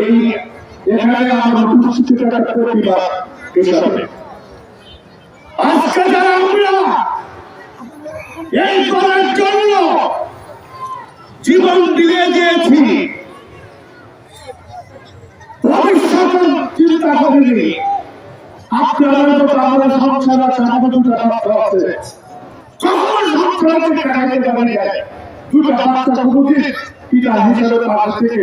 এই এখানে আমার উপস্থিতির একটা প্রতিবাদ হিসাবে আজকে যারা আমরা এই করার জন্য জীবন দিয়ে দিয়েছি চিন্তা করিনি। আপনারা সংসার আছে আমাদের আছে। যখন সংসারকে দুটো বাচ্চা পিতা হিসেবে থেকে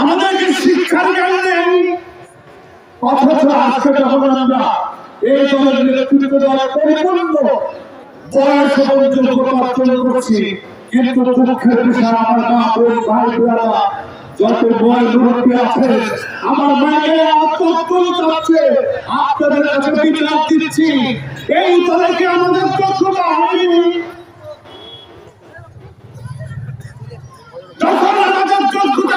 আমাদের কি শিক্ষার জ্ঞান নেই অথচ আজকে যখন আমরা এই দলের নেতৃত্ব দেওয়ার পরিপূর্ণ বয়স এবং যোগ্যতা অর্জন করছি, কিন্তু দুঃখের বিষয়, আমার মা ভাই, বোনেরা যত বয় মুরব্বী আছে, আমার মায়ের আত্মহত্যা যাচ্ছে আপনাদের কাছে বিচার দিচ্ছি। এই দলে কি আমাদের যোগ্যতা হয়নি যখন আমাদের যোগ্যতা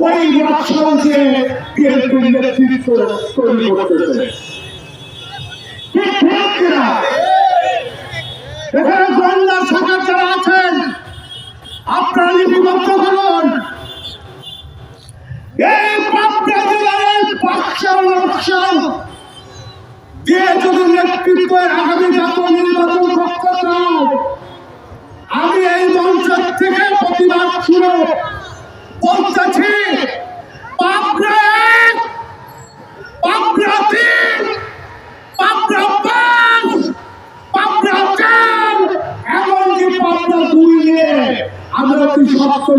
ওই যে বিএনপির নেতৃত্ব তৈরি করতেছে চাও আমি এই মঞ্চের থেকে প্রতিবাদ শুনে বলতেছি পাবনা এক, পাবনা তিন, পাবনা পাঁচ, পাবনা চার, এমনকি পাবনা দুই নিয়ে আমরা কি সত্তর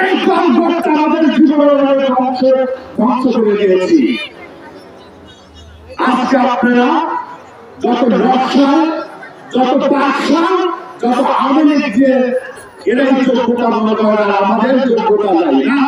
এই কর্মকর্তা আমাদের জীবনের ধ্বংস ধ্বংস করে দিয়েছি। আজকে আপনারা যত ব্যবসা যত ব্যবসা যত আওয়ামী লীগ যে এরাই যোগ্যতা মনে করেন আমাদের যোগ্যতা নাই না।